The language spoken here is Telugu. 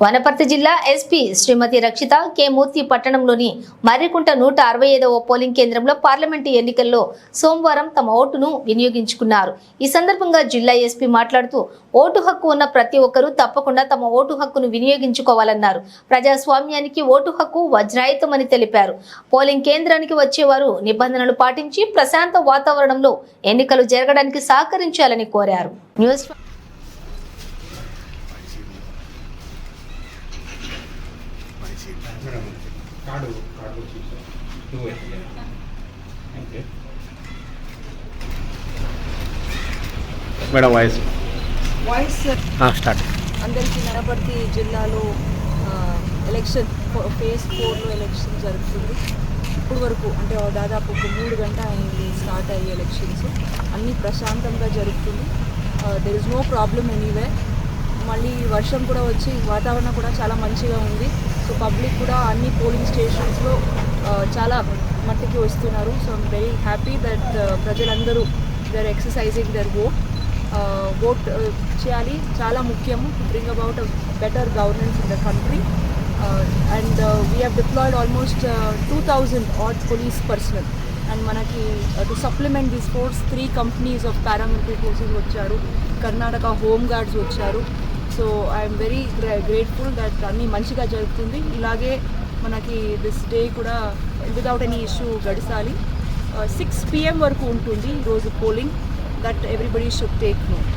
వనపర్తి జిల్లా ఎస్పీ శ్రీమతి రక్షిత కె మూర్తి పట్టణంలోని మర్రికుంట నూట అరవై ఐదవ పోలింగ్ కేంద్రంలో పార్లమెంటు ఎన్నికల్లో సోమవారం తమ ఓటును వినియోగించుకున్నారు. ఈ సందర్భంగా జిల్లా ఎస్పీ మాట్లాడుతూ ఓటు హక్కు ఉన్న ప్రతి ఒక్కరూ తప్పకుండా తమ ఓటు హక్కును వినియోగించుకోవాలన్నారు. ప్రజాస్వామ్యానికి ఓటు హక్కు వజ్రాయుతమని తెలిపారు. పోలింగ్ కేంద్రానికి వచ్చేవారు నిబంధనలు పాటించి ప్రశాంత వాతావరణంలో ఎన్నికలు జరగడానికి సహకరించాలని కోరారు. న్యూస్ మేడం కార్డు కార్డు వచ్చి two okay madam voice voice start. అందరికీ నరపర్తి జిల్లాలో ఎలక్షన్ ఫేజ్ ఫోర్లో ఎలక్షన్ జరుగుతుంది. ఇప్పుడు వరకు అంటే దాదాపు ఒక మూడు గంట అయింది స్టార్ట్ అయ్యే ఎలక్షన్స్. అన్నీ ప్రశాంతంగా జరుగుతుంది. There is no problem anyway మళ్ళీ వర్షం కూడా వచ్చి వాతావరణం కూడా చాలా మంచిగా ఉంది. సో పబ్లిక్ కూడా అన్ని పోలింగ్ స్టేషన్స్లో చాలా మట్టికి వస్తున్నారు. So I'm very happy that ప్రజలందరూ their exercising their vote vote చేయాలి. చాలా ముఖ్యము to bring about better governance in the country and we have deployed almost two thousand odd police personnel and మనకి to supplement this force three companies of paramilitary forces వచ్చారు. కర్ణాటక హోమ్ గార్డ్స్ వచ్చారు. So I'm very grateful that అన్నీ మంచిగా జరుగుతుంది. ఇలాగే మనకి దిస్ డే కూడా వితౌట్ ఎనీ ఇష్యూ గడిచాలి సిక్స్ పిఎం వరకు ఉంటుంది ఈరోజు polling that everybody should take note